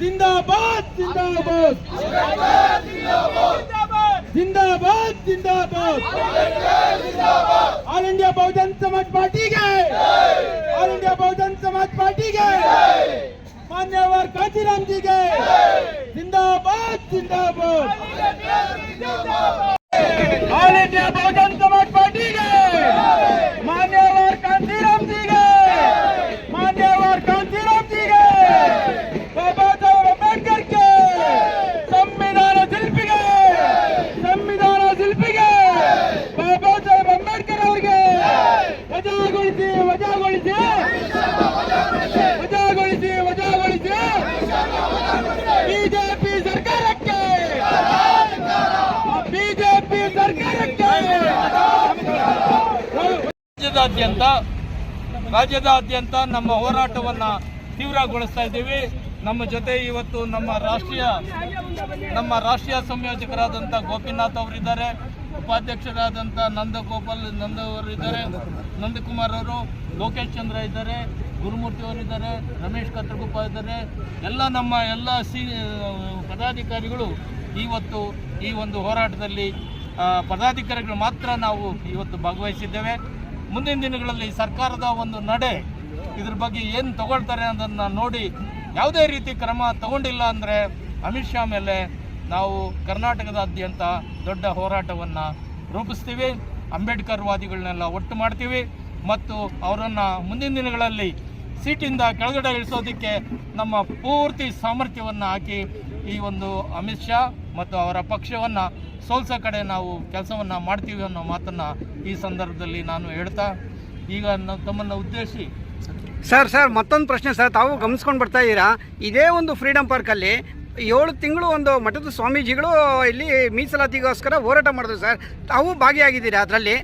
जिंदाबाद जिंदाबाद। जिंदाबाद जिंदाबाद। All India Bahujan Samaj party के all India Bahujan Samaj party के मान्यवर काजीराम जी के जिंदाबाद जिंदाबाद ವಜಾಗೊಳಿಸಿ ವಜಾಗೊಳಿಸಿ ವಜಾಗೊಳಿಸಿ. ಬಿಜೆಪಿ ಸರ್ಕಾರಕ್ಕೆ ಬಿಜೆಪಿ ಸರ್ಕಾರಕ್ಕೆ. ರಾಜ್ಯದಾದ್ಯಂತ ರಾಜ್ಯದಾದ್ಯಂತ ನಮ್ಮ ಹೋರಾಟವನ್ನ ತೀವ್ರಗೊಳಿಸ್ತಾ ಇದ್ದೀವಿ. ನಮ್ಮ ಜೊತೆ ಇವತ್ತು ನಮ್ಮ ರಾಷ್ಟ್ರೀಯ ನಮ್ಮ ರಾಷ್ಟ್ರೀಯ ಸಂಯೋಜಕರಾದಂಥ ಗೋಪಿನಾಥ್ ಅವರಿದ್ದಾರೆ. ಉಪಾಧ್ಯಕ್ಷರಾದಂಥ ನಂದಗೋಪಾಲ್ ನಂದ ಅವರು ಇದ್ದಾರೆ. ನಂದಕುಮಾರ್ ಅವರು, ಲೋಕೇಶ್ ಚಂದ್ರ ಇದ್ದಾರೆ, ಗುರುಮೂರ್ತಿ ಅವರು ಇದ್ದಾರೆ, ರಮೇಶ್ ಕತ್ರಗುಪ್ಪ ಇದ್ದಾರೆ. ಎಲ್ಲ ನಮ್ಮ ಎಲ್ಲ ಸಿ ಪದಾಧಿಕಾರಿಗಳು ಇವತ್ತು ಈ ಒಂದು ಹೋರಾಟದಲ್ಲಿ ಪದಾಧಿಕಾರಿಗಳು ಮಾತ್ರ ನಾವು ಇವತ್ತು ಭಾಗವಹಿಸಿದ್ದೇವೆ. ಮುಂದಿನ ದಿನಗಳಲ್ಲಿ ಸರ್ಕಾರದ ಒಂದು ನಡೆ ಇದ್ರ ಬಗ್ಗೆ ಏನು ತಗೊಳ್ತಾರೆ ಅನ್ನೋದನ್ನು ನೋಡಿ, ಯಾವುದೇ ರೀತಿ ಕ್ರಮ ತಗೊಂಡಿಲ್ಲ ಅಂದರೆ ಅಮಿತ್ ಶಾ ಮೇಲೆ ನಾವು ಕರ್ನಾಟಕದಾದ್ಯಂತ ದೊಡ್ಡ ಹೋರಾಟವನ್ನು ರೂಪಿಸ್ತೀವಿ. ಅಂಬೇಡ್ಕರ್ ವಾದಿಗಳನ್ನೆಲ್ಲ ಒಟ್ಟು ಮಾಡ್ತೀವಿ. ಮತ್ತು ಅವರನ್ನು ಮುಂದಿನ ದಿನಗಳಲ್ಲಿ ಸೀಟಿಂದ ಕೆಳಗಡೆ ಇಳಿಸೋದಕ್ಕೆ ನಮ್ಮ ಪೂರ್ತಿ ಸಾಮರ್ಥ್ಯವನ್ನು ಹಾಕಿ ಈ ಒಂದು ಅಮಿತ್ ಶಾ ಮತ್ತು ಅವರ ಪಕ್ಷವನ್ನು ಸೋಲ್ಸೋ ಕಡೆ ನಾವು ಕೆಲಸವನ್ನು ಮಾಡ್ತೀವಿ ಅನ್ನೋ ಮಾತನ್ನು ಈ ಸಂದರ್ಭದಲ್ಲಿ ನಾನು ಹೇಳ್ತಾ, ಈಗ ತಮ್ಮನ್ನು ಉದ್ದೇಶಿಸಿ ಸರ್ ಸರ್, ಮತ್ತೊಂದು ಪ್ರಶ್ನೆ ಸರ್, ತಾವು ಗಮನಿಸ್ಕೊಂಡು ಬರ್ತಾ ಇದ್ದೀರಾ? ಇದೇ ಒಂದು ಫ್ರೀಡಮ್ ಪಾರ್ಕಲ್ಲಿ ಏಳು ತಿಂಗಳು ಒಂದು ಮಠದ ಸ್ವಾಮೀಜಿಗಳು ಇಲ್ಲಿ ಮೀಸಲಾತಿಗೋಸ್ಕರ ಹೋರಾಟ ಮಾಡಿದ್ರು ಸರ್. ತಾವು ಭಾಗಿಯಾಗಿದ್ದೀರಿ ಅದರಲ್ಲಿ?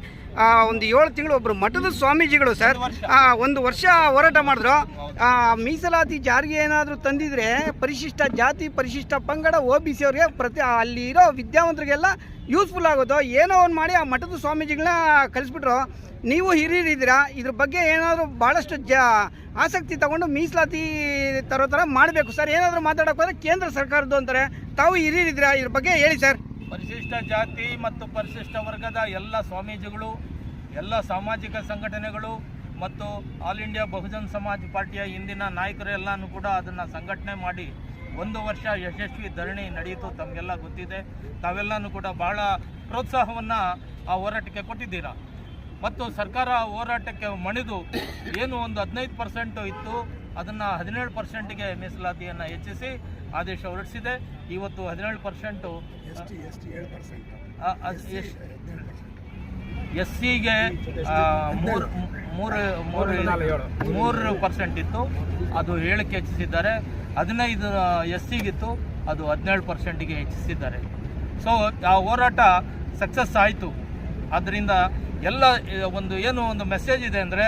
ಒಂದು ಏಳು ತಿಂಗಳು ಒಬ್ಬರು ಮಠದ ಸ್ವಾಮೀಜಿಗಳು ಸರ್ ಒಂದು ವರ್ಷ ಹೋರಾಟ ಮಾಡಿದ್ರು. ಮೀಸಲಾತಿ ಜಾರಿಗೆ ಏನಾದರೂ ತಂದಿದ್ರೆ ಪರಿಶಿಷ್ಟ ಜಾತಿ, ಪರಿಶಿಷ್ಟ ಪಂಗಡ ಓ ಬಿ ಸಿ ಅವ್ರಿಗೆ ಪ್ರತಿ ಅಲ್ಲಿ ಇರೋ ವಿದ್ಯಾವಂತರಿಗೆಲ್ಲ ಯೂಸ್ಫುಲ್ ಆಗೋದು. ಏನೋ ಒಂದು ಮಾಡಿ ಆ ಮಠದ ಸ್ವಾಮೀಜಿಗಳನ್ನ ಕಲಿಸ್ಬಿಟ್ರು ನೀವು ಹಿರಿಯರಿದ್ದೀರಾ? ಇದ್ರ ಬಗ್ಗೆ ಏನಾದರೂ ಭಾಳಷ್ಟು ಜ ಆಸಕ್ತಿ ತಗೊಂಡು ಮೀಸಲಾತಿ ತರೋ ಥರ ಮಾಡಬೇಕು. ಸರ್, ಏನಾದರೂ ಮಾತಾಡೋಕೆ ಹೋದ್ರೆ ಕೇಂದ್ರ ಸರ್ಕಾರದ್ದು ಅಂತಾರೆ. ತಾವು ಹಿರಿಯರಿದ್ದೀರಾ? ಇದ್ರ ಬಗ್ಗೆ ಹೇಳಿ ಸರ್. ಪರಿಶಿಷ್ಟ ಜಾತಿ ಮತ್ತು ಪರಿಶಿಷ್ಟ ವರ್ಗದ ಎಲ್ಲ ಸ್ವಾಮೀಜಿಗಳು, ಎಲ್ಲ ಸಾಮಾಜಿಕ ಸಂಘಟನೆಗಳು ಮತ್ತು ಆಲ್ ಇಂಡಿಯಾ ಬಹುಜನ್ ಸಮಾಜ್ ಪಾರ್ಟಿಯ ಇಂದಿನ ನಾಯಕರು ಎಲ್ಲನೂ ಕೂಡ ಅದನ್ನು ಸಂಘಟನೆ ಮಾಡಿ ಒಂದು ವರ್ಷ ಯಶಸ್ವಿ ಧರಣಿ ನಡೆಯಿತು ತಮಗೆಲ್ಲ ಗೊತ್ತಿದೆ. ತಾವೆಲ್ಲನೂ ಕೂಡ ಬಹಳ ಪ್ರೋತ್ಸಾಹವನ್ನು ಆ ಹೋರಾಟಕ್ಕೆ ಕೊಟ್ಟಿದ್ದೀರಾ? ಮತ್ತು ಸರ್ಕಾರ ಹೋರಾಟಕ್ಕೆ ಮಣಿದು ಏನು ಒಂದು ಹದಿನೈದು ಪರ್ಸೆಂಟು ಇತ್ತು ಅದನ್ನು ಹದಿನೇಳು ಪರ್ಸೆಂಟ್ಗೆ ಮೀಸಲಾತಿಯನ್ನು ಹೆಚ್ಚಿಸಿ ಆದೇಶ ಹೊರಡಿಸಿದೆ. ಇವತ್ತು ಹದಿನೇಳು ಪರ್ಸೆಂಟು ಎಸ್ ಸಿಗೆ ಮೂರು ಮೂರು ಮೂರು ಮೂರು ಪರ್ಸೆಂಟ್ ಇತ್ತು. ಅದು ಏಳಕ್ಕೆ ಹೆಚ್ಚಿಸಿದ್ದಾರೆ. ಹದಿನೈದು ಎಸ್ ಸಿಗಿತ್ತು. ಅದು ಹದಿನೇಳು ಪರ್ಸೆಂಟಿಗೆ ಹೆಚ್ಚಿಸಿದ್ದಾರೆ. ಸೊ ಆ ಹೋರಾಟ ಸಕ್ಸಸ್ ಆಯಿತು. ಆದ್ದರಿಂದ ಎಲ್ಲ ಒಂದು ಏನು ಒಂದು ಮೆಸೇಜ್ ಇದೆ ಅಂದರೆ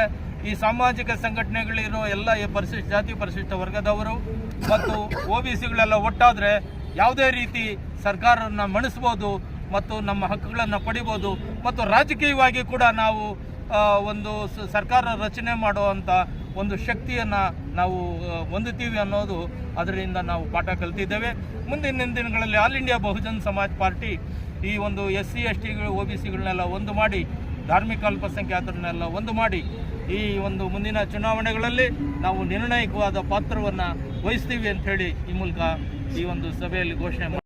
ಈ ಸಾಮಾಜಿಕ ಸಂಘಟನೆಗಳಿರೋ ಎಲ್ಲ ಪರಿಶಿಷ್ಟ ಜಾತಿ ಪರಿಶಿಷ್ಟ ವರ್ಗದವರು ಮತ್ತು ಒ ಬಿ ಸಿಗಳೆಲ್ಲ ಒಟ್ಟಾದರೆ ಯಾವುದೇ ರೀತಿ ಸರ್ಕಾರನ ಮಣಿಸ್ಬೋದು ಮತ್ತು ನಮ್ಮ ಹಕ್ಕುಗಳನ್ನು ಪಡಿಬೋದು ಮತ್ತು ರಾಜಕೀಯವಾಗಿ ಕೂಡ ನಾವು ಒಂದು ಸರ್ಕಾರ ರಚನೆ ಮಾಡುವಂಥ ಒಂದು ಶಕ್ತಿಯನ್ನು ನಾವು ಹೊಂದುತ್ತೀವಿ ಅನ್ನೋದು ಅದರಿಂದ ನಾವು ಪಾಠ ಕಲ್ತಿದ್ದೇವೆ. ಮುಂದಿನ ದಿನಗಳಲ್ಲಿ all India Bahujan Samaj party ಈ ಒಂದು ಎಸ್ ಸಿ ಎಸ್ ಟಿಗಳು ಒ ಬಿ ಸಿಗಳನ್ನೆಲ್ಲ ಒಂದು ಮಾಡಿ, ಧಾರ್ಮಿಕ ಅಲ್ಪಸಂಖ್ಯಾತರನ್ನೆಲ್ಲ ಒಂದು ಮಾಡಿ ಈ ಒಂದು ಮುಂದಿನ ಚುನಾವಣೆಗಳಲ್ಲಿ ನಾವು ನಿರ್ಣಾಯಕವಾದ ಪಾತ್ರವನ್ನು ವಹಿಸ್ತೀವಿ ಅಂತ ಹೇಳಿ ಈ ಮೂಲಕ ಈ ಒಂದು ಸಭೆಯಲ್ಲಿ ಘೋಷಣೆ